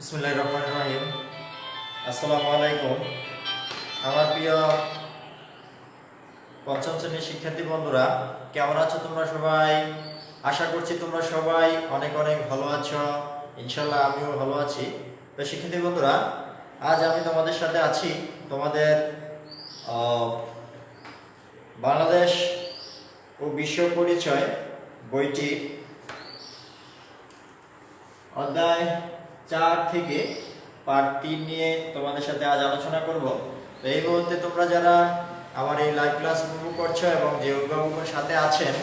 বিসমুল্লাহ রহমান রহিম। আসসালামু আলাইকুম। আমার প্রিয় পঞ্চম শ্রেণির শিক্ষার্থী বন্ধুরা, কেমন আছো তোমরা সবাই? আশা করছি তোমরা সবাই অনেক অনেক ভালো আছো। ইনশাল্লাহ আমিও ভালো আছি। তো শিক্ষার্থী বন্ধুরা, আজ আমি তোমাদের সাথে আছি তোমাদের বাংলাদেশ ও বিশ্ব পরিচয় বইটি অধ্যায় চার থেকে পার্ট তিন নিয়ে তোমাদের সাথে আজ আলোচনা করব। তো এই মুহূর্তে তোমরা যারা আমার এই লাইভ ক্লাস উপভোগ করছ এবং যে অভিভাবকের সাথে আছেন,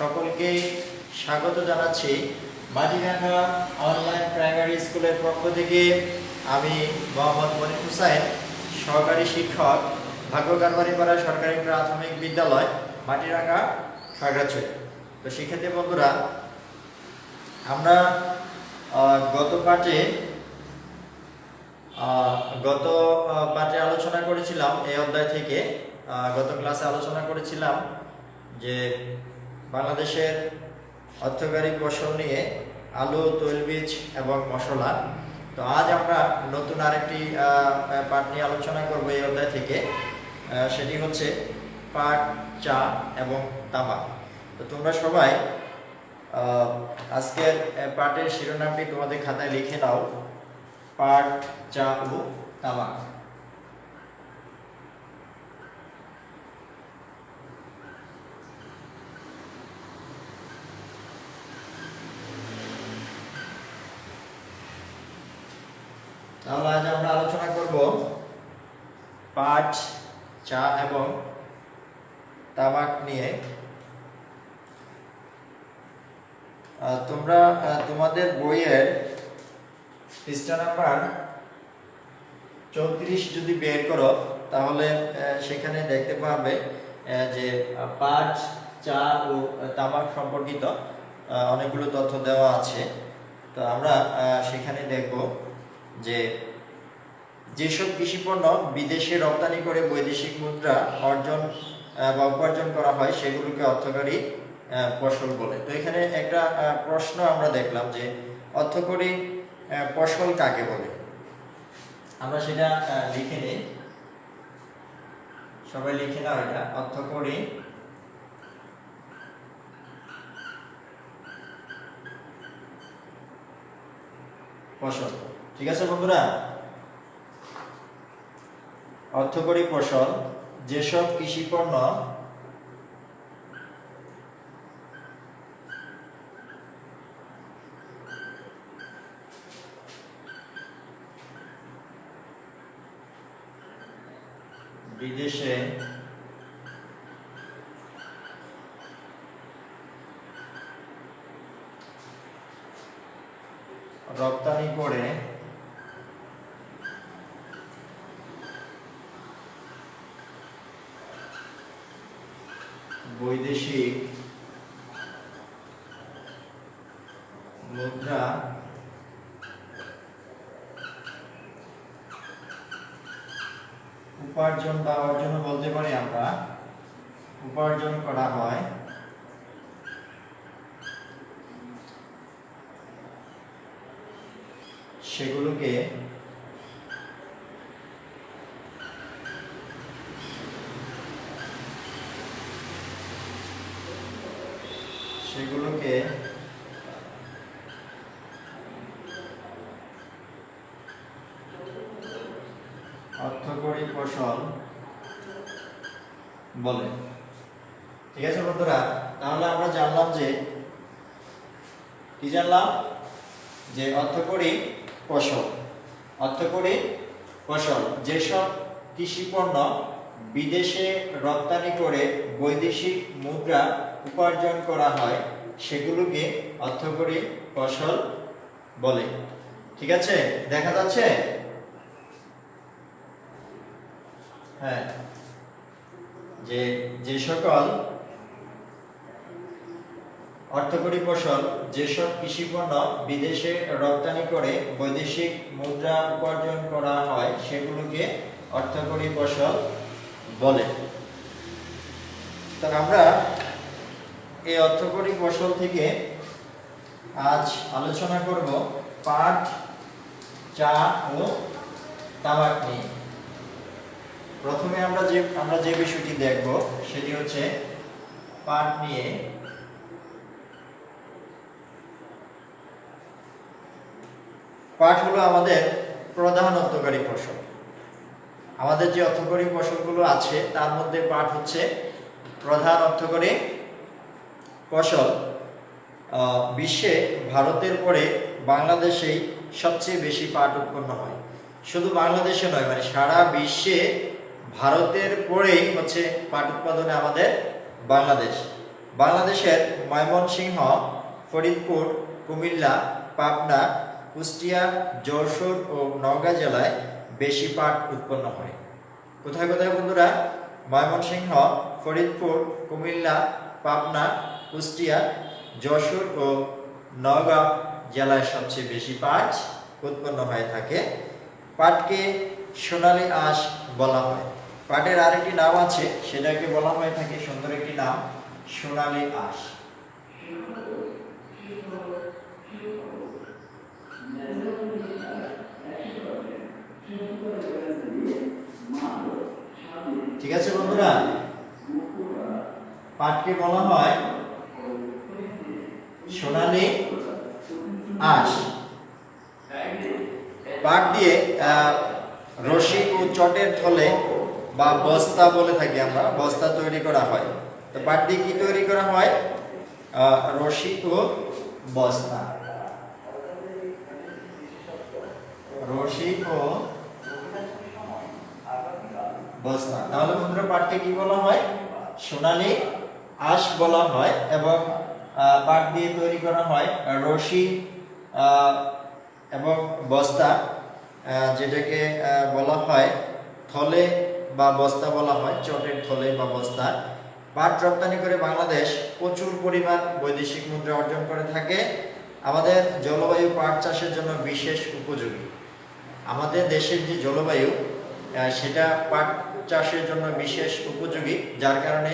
সকলকে স্বাগত জানাচ্ছি। মাটিরাঙ্গা অনলাইন প্রাইমারি স্কুলের পক্ষ থেকে আমি মোহাম্মদ মনির হুসাইন, সহকারী শিক্ষক ভাগ্যকারবাড়িপাড়া সরকারি প্রাথমিক বিদ্যালয়, মাটিরাঙ্গা, খাগড়াছড়ি। তো শিক্ষার্থী বন্ধুরা, আমরা গত পাঠে গত পাঠে আলোচনা করেছিলাম, এই অধ্যায় থেকে গত ক্লাসে আলোচনা করেছিলাম যে বাংলাদেশের অর্থকারী ফসল নিয়ে আলু, তৈলবীজ এবং মশলা। তো আজ আমরা নতুন আরেকটি পাঠ নিয়ে আলোচনা করব এই অধ্যায় থেকে। সেটি হচ্ছে পাট, চা এবং তামাক। তো তোমরা সবাই আজকের পাঠের শিরোনামটি তোমাদের খাতায় লিখে নাও। পাট চা ও তামাক তাহলে আজ আমরা আলোচনা করব পাট চা এবং তামাক নিয়ে। তোমরা তোমাদের বইয়ের পৃষ্ঠা নাম্বার চৌত্রিশ যদি বের করো, তাহলে সেখানে দেখতে পাবে যে পাট, চা ও তামাক সম্পর্কিত অনেকগুলো তথ্য দেওয়া আছে। তো আমরা সেখানে দেখব যে, যেসব কৃষিপণ্য বিদেশে রপ্তানি করে বৈদেশিক মুদ্রা অর্জন বা উপার্জন করা হয়, সেগুলোকে অর্থকারী ফসল বলে। তো এখানে একটা প্রশ্ন আমরা দেখলাম যে অর্থকরী ফসল কাকে বলে? আমরা সেটা লিখে নিই। সবাই লিখে নাও এটা, অর্থকরী। ফসল, ঠিক আছে বন্ধুরা? অর্থকরী ফসল, যেসব কৃষি বিদেশে রপ্তানি করে বৈদেশিক মুদ্রা উপার্জন বা অর্জন বলতে পারি আমরা। উপার্জন করা হয়। সেগুলোকে সেগুলোকে বলে, ঠিক আছে বন্ধুরা, তাহলে আমরা জানলাম যে, কি জানলাম? যে অর্থকরী ফসল। অর্থকরী ফসল। যেসব বিদেশে রপ্তানি করে বৈদেশিক মুদ্রা উপার্জন করা হয়, সেগুলোকে অর্থকরী ফসল বলে। ঠিক আছে? দেখা যাচ্ছে? হ্যাঁ যে যে সকল অর্থকরী ফসল যেসব কৃষি পণ্য বিদেশে রপ্তানি করে বৈদেশিক মুদ্রা উপার্জন করা হয়, সেগুলোকে অর্থকরী ফসল বলে। তা আমরা এই অর্থকরী ফসল থেকে আজ আলোচনা করব পাট, চা ও তামাক নিয়ে। প্রথমে আমরা যে আমরা যে বিষয়টি দেখব, সেটি হচ্ছে পাট নিয়ে। পাট হলো আমাদের প্রধান অর্থকারী ফসল। আমাদের যে অর্থকরী ফসলগুলো আছে, তার মধ্যে পাট হচ্ছে প্রধান অর্থকরী ফসল। বিশ্বে ভারতের পরে বাংলাদেশেই সবচেয়ে বেশি পাট উৎপন্ন হয়। শুধু বাংলাদেশে নয় মানে সারা বিশ্বে ভারতের পরেই হচ্ছে পাট উৎপাদনে আমাদের বাংলাদেশ। বাংলাদেশের ময়মনসিংহ, ফরিদপুর, কুমিল্লা, পাবনা, কুষ্টিয়া, যশোর ও নওগাঁ জেলায় বেশি পাট উৎপন্ন হয়। কোথায় কোথায় বন্ধুরা? ময়মনসিংহ, ফরিদপুর, কুমিল্লা, পাবনা, কুষ্টিয়া, যশোর ও নওগাঁ জেলায় সবচেয়ে বেশি পাট উৎপন্ন হয়ে থাকে। পাটকে সোনালি আঁশ বলা হয়। পাটের আরেকটি নাম আছে, সেটাকে বলা হয়ে থাকে সুন্দর একটি নাম, সোনালী আঁশ। ঠিক আছে বন্ধুরা? পাটকে বলা হয় সোনালী আঁশ। পাট দিয়ে রশি ও চটের থলে বা বস্তা বলে থাকি আমরা, বস্তা তৈরি করা হয়। তো দিয়ে কি তৈরি করা হয়? রশি ও বস্তা। রশি ও বস্তা। তাহলে বন্ধুরা পাটকে কি বলা হয়? সোনালি আঁশ বলা হয় এবং পাট দিয়ে তৈরি করা হয় রশি এবং বস্তা যেটাকে বলা হয় থলে বা বস্তা বলা হয়, চটের থলে বা বস্তা। পাট রপ্তানি করে বাংলাদেশ প্রচুর পরিমাণ বৈদেশিক মুদ্রা অর্জন করে থাকে। আমাদের জলবায়ু পাট চাষের জন্য বিশেষ উপযোগী। আমাদের দেশের যে জলবায়ু সেটা পাট চাষের জন্য বিশেষ উপযোগী, যার কারণে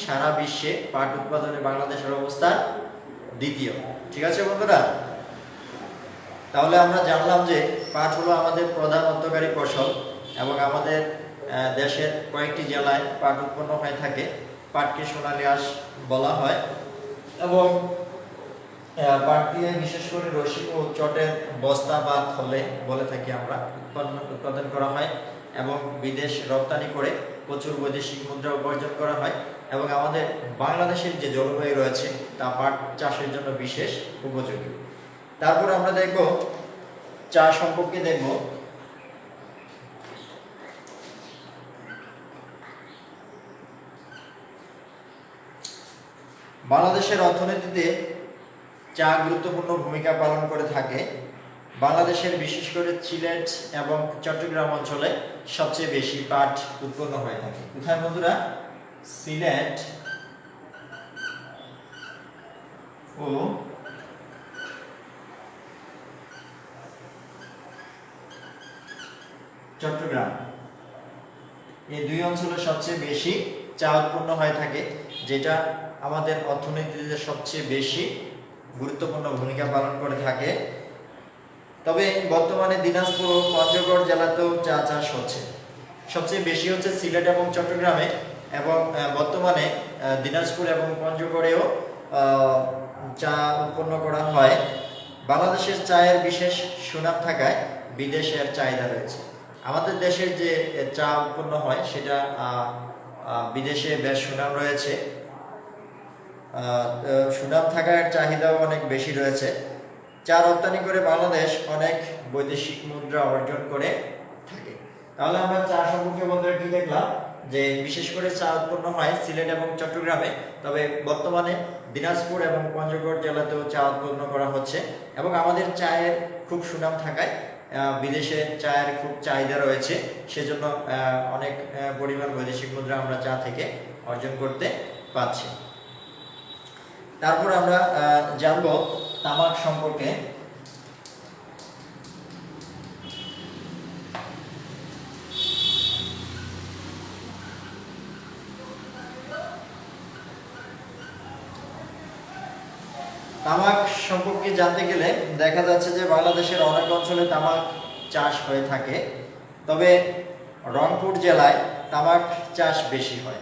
সারা বিশ্বে পাট উৎপাদনে বাংলাদেশের অবস্থান দ্বিতীয়। ঠিক আছে বন্ধুরা? তাহলে আমরা জানলাম যে পাট হলো আমাদের প্রধান অর্থকারী ফসল এবং আমাদের দেশের কয়েকটি জেলায় পাট উৎপন্ন হয়ে থাকে। পাটকে সোনালী আঁশ বলা হয় এবং পাট দিয়ে বিশেষ করে রশি ও চটের বস্তা বা থলে বলে থাকি আমরা, উৎপন্ন, উৎপাদন করা হয় এবং বিদেশ রপ্তানি করে প্রচুর বৈদেশিক মুদ্রা উপার্জন করা হয় এবং আমাদের বাংলাদেশের যে জলবায়ু রয়েছে, তা পাট চাষের জন্য বিশেষ উপযোগী। তারপর আমরা দেখব, চা সম্পর্কে দেখব। বাংলাদেশের অর্থনীতিতে চা গুরুত্বপূর্ণ ভূমিকা পালন করে থাকে, বাংলাদেশের বিশেষ করে সিলেট এবং চট্টগ্রাম অঞ্চলে সবচেয়ে বেশি পাট উৎপন্ন হয়ে থাকে। কোথায় বন্ধুরা? সিলেট। ও চট্টগ্রাম। এই দুই অঞ্চলে সবচেয়ে বেশি চা উৎপন্ন হয়ে থাকে। যেটা আমাদের অর্থনীতিতে সবচেয়ে বেশি গুরুত্বপূর্ণ ভূমিকা পালন করে থাকে। তবে বর্তমানে দিনাজপুর ও পঞ্চগড় জেলাতেও চা চাষ হচ্ছে, সবচেয়ে বেশি হচ্ছে সিলেট এবং চট্টগ্রামে এবং বর্তমানে দিনাজপুর এবং পঞ্চগড়েও চা উৎপন্ন করা হয়। বাংলাদেশের চায়ের বিশেষ সুনাম থাকায় বিদেশের চাহিদা রয়েছে। আমাদের দেশের যে চা উৎপন্ন হয়, সেটা বিদেশে বেশ সুনাম রয়েছে। সুনাম থাকার চাহিদাও অনেক বেশি রয়েছে। চা রপ্তানি করে বাংলাদেশ অনেক বৈদেশিক মুদ্রা অর্জন করে থাকে। তাহলে আমরা চা সম্পর্কে বন্ধুরা কি দেখলাম? যে বিশেষ করে চা উৎপন্ন হয় সিলেট এবং চট্টগ্রামে, তবে বর্তমানে দিনাজপুর এবং পঞ্চগড় জেলাতেও চা উৎপন্ন করা হচ্ছে এবং আমাদের চায়ের খুব সুনাম থাকায় বিদেশে চায়ের খুব চাহিদা রয়েছে, সেজন্য অনেক পরিমাণ বৈদেশিক মুদ্রা আমরা চা থেকে অর্জন করতে পারছি। তারপর আমরা জানব তামাক সম্পর্কে তামাক সম্পর্কে জানতে গেলে দেখা যাচ্ছে যে বাংলাদেশের অনেক অঞ্চলে তামাক চাষ হয়ে থাকে। তবে রংপুর জেলায় তামাক চাষ বেশি হয়।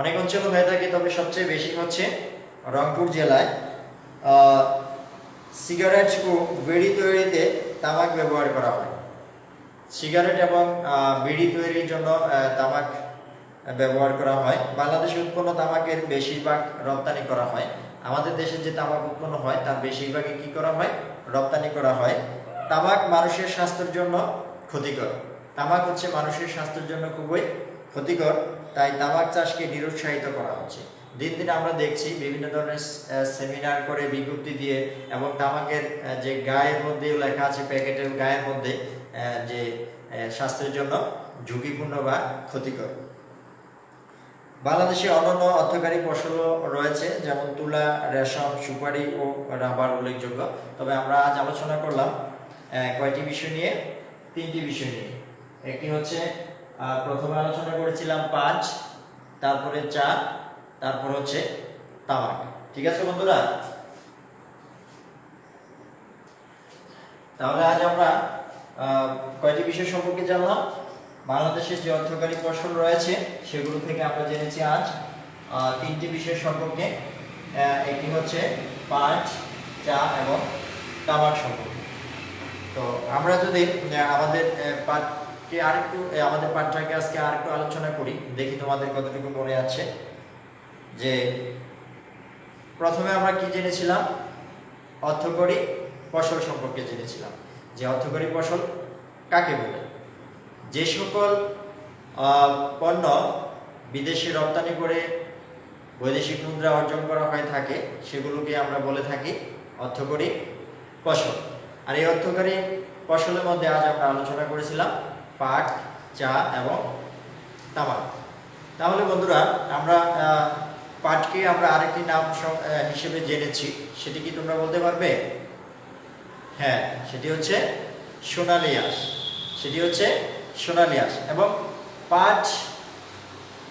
অনেক অঞ্চলে হয়ে থাকে, তবে সবচেয়ে বেশি হচ্ছে রংপুর জেলায়। সিগারেট ও বিড়ি তৈরিতে তামাক ব্যবহার করা হয়। সিগারেট এবং বিড়ি তৈরির জন্য তামাক ব্যবহার করা হয়। বাংলাদেশে উৎপন্ন তামাকের বেশিরভাগ রপ্তানি করা হয়। আমাদের দেশে যে তামাক উৎপন্ন হয়, তার বেশিরভাগই কি করা হয়? রপ্তানি করা হয়। তামাক মানুষের স্বাস্থ্যের জন্য ক্ষতিকর। তামাক হচ্ছে মানুষের স্বাস্থ্যের জন্য খুবই ক্ষতিকর, তাই তামাক চাষকে নিরুৎসাহিত করা হচ্ছে। দিন দিন আমরা দেখছি বিভিন্ন ধরনের সেমিনার করে বিজ্ঞপ্তি দিয়ে এবং তামাকের যে গায়ের মধ্যে লেখা আছে, প্যাকেটের গায়ের মধ্যে যে স্বাস্থ্যের জন্য ঝুঁকিপূর্ণ বা ক্ষতিকর। বাংলাদেশে অন্যান্য অর্থকারী ফসলও রয়েছে, যেমন তুলা, রেশম, সুপারি ও রাবার উল্লেখযোগ্য। তবে আমরা আজ আলোচনা করলাম কয়টি বিষয় নিয়ে? তিনটি বিষয় নিয়ে। একটি হচ্ছে প্রথমে আলোচনা করেছিলাম পাঁচ, তারপরে চা তারপর হচ্ছে তামাক। ঠিক আছে বন্ধুরা? তাহলে আজ আমরা কয়টি বিষয় সম্পর্কে জানলাম? বাংলাদেশের যে অর্থকারী ফসল রয়েছে, সেগুলো থেকে আমরা জেনেছি আজ। তিনটি বিষয় সম্পর্কে। একটি হচ্ছে পাঁচ চা এবং তামাক সম্পর্কে। তো আমরা যদি আমাদের পাঠকে আরেকটু আমাদের পাঠটাকে আজকে আরেকটু আলোচনা করি। দেখি তোমাদের কতটুকু মনে আছে যে প্রথমে আমরা কি জেনেছিলাম? অর্থকরী ফসল সম্পর্কে জেনেছিলাম। যে অর্থকরী ফসল কাকে বলে? যে সকল পণ্য বিদেশে রপ্তানি করে বৈদেশিক মুদ্রা অর্জন করা হয়ে থাকে, সেগুলোকে আমরা বলে থাকি অর্থকরী ফসল। আর এই অর্থকরী ফসলের মধ্যে আজ আমরা আলোচনা করেছিলাম পাট, চা এবং তামাক। তাহলে বন্ধুরা, আমরা পাটকে আমরা আরেকটি নাম হিসেবে জেনেছি। সেটি কি তোমরা বলতে পারবে? হ্যাঁ সেটি হচ্ছে সোনালি আঁশ। সেটি হচ্ছে সোনালি আঁশ। এবং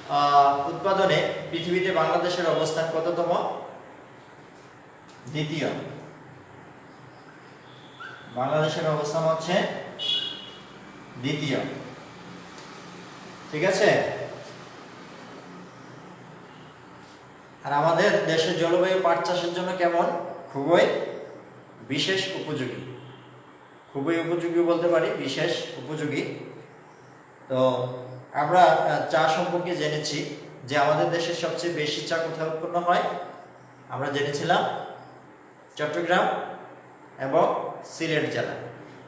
আহ, উৎপাদনে পৃথিবীতে বাংলাদেশের অবস্থান কততম? দ্বিতীয়। বাংলাদেশের অবস্থান হচ্ছে দ্বিতীয়। ঠিক আছে? আর আমাদের দেশের জলবায়ু পাট চাষের জন্য কেমন? খুবই বিশেষ উপযোগী। খুবই উপযোগী বলতে পারি বিশেষ উপযোগী। তো আমরা চা সম্পর্কে জেনেছি যে আমাদের দেশের সবচেয়ে বেশি চা কোথায় উৎপন্ন হয়। আমরা জেনেছিলাম চট্টগ্রাম এবং সিলেট জেলা।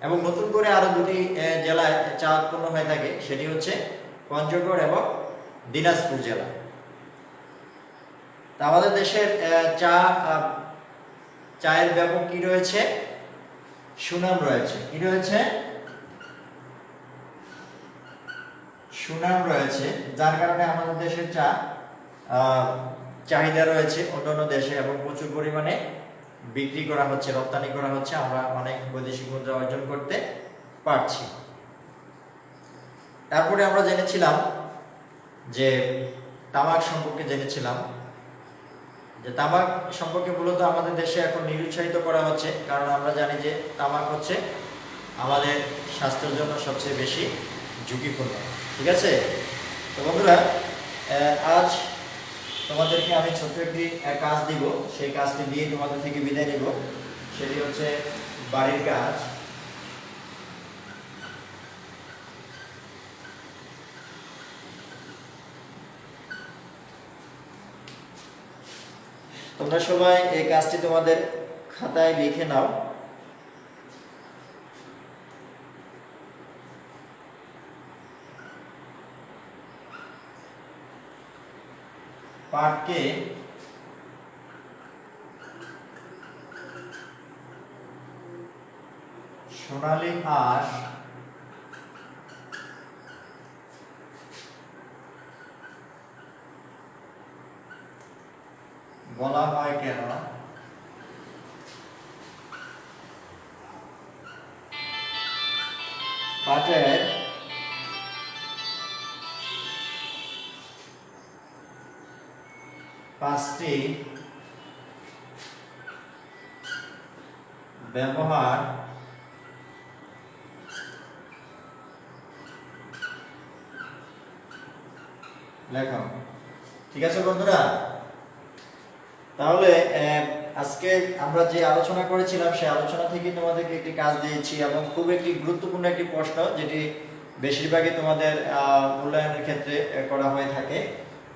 এবং নতুন করে আরও দুটি জেলায় চা উৎপন্ন হয়ে থাকে, সেটি হচ্ছে পঞ্চগড় এবং দিনাজপুর জেলা। তা আমাদের দেশের চা চায়ের ব্যাপক কি রয়েছে? সুনাম রয়েছে। কি রয়েছে? সুনাম রয়েছে, যার কারণে আমাদের দেশের চা চাহিদা রয়েছে অন্যান্য দেশে এবং প্রচুর পরিমাণে বিক্রি করা হচ্ছে, রপ্তানি করা হচ্ছে, আমরা অনেক বৈদেশিক মুদ্রা অর্জন করতে পারছি। তারপরে আমরা জেনেছিলাম যে তামাক সম্পর্কে জেনেছিলাম, যে তামাক সম্পর্কে মূলত আমাদের দেশে এখন নিরুৎসাহিত করা হচ্ছে, কারণ আমরা জানি যে তামাক হচ্ছে আমাদের স্বাস্থ্যের জন্য সবচেয়ে বেশি ঝুঁকিপূর্ণ। ঠিক আছে? তো বন্ধুরা আজ তোমাদেরকে আমি ছোট্ট একটি কাজ দিব। সেই কাজটি দিয়ে তোমাদের থেকে বিদায় নিব। সেটি হচ্ছে বাড়ির কাজ। তোমরা সবাই এই কাজটি তোমাদের খাতায় লিখে নাও। পাটকে সোনালী আঁশ বলা হয় কেন? পাটের কাজটি ব্যবহার লেখো ঠিক আছে বন্ধুরা? তাহলে আজকে আমরা যে আলোচনা করেছিলাম, সেই আলোচনা থেকে তোমাদেরকে একটি কাজ দিয়েছি এবং খুব একটি গুরুত্বপূর্ণ একটি প্রশ্ন, যেটি বেশিরভাগই তোমাদের মূল্যায়নের ক্ষেত্রে করা হয়ে থাকে।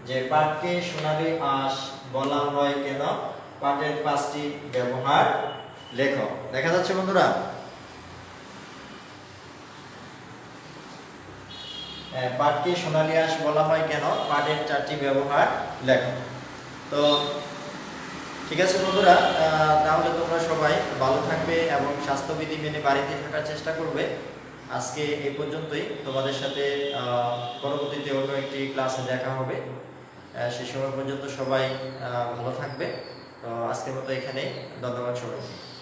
যে পাটকে সোনালী আঁশ বলা হয় কেন? পাটের পাঁচটি ব্যবহার লেখো। দেখা যাচ্ছে বন্ধুরা? পাটকে সোনালী আঁশ বলা হয় কেন? পাটের চারটি ব্যবহার লেখো। তো, ঠিক আছে বন্ধুরা তাহলে তোমরা সবাই ভালো থাকবে এবং স্বাস্থ্যবিধি মেনে বাড়িতে থাকার চেষ্টা করবে। আজকে এই পর্যন্তই। তোমাদের সাথে পরবর্তীতে অন্য একটি ক্লাসে দেখা হবে। সেই সময় পর্যন্ত সবাই ভালো থাকবে। তো আজকের মতো এখানেই। ধন্যবাদ সবাইকে।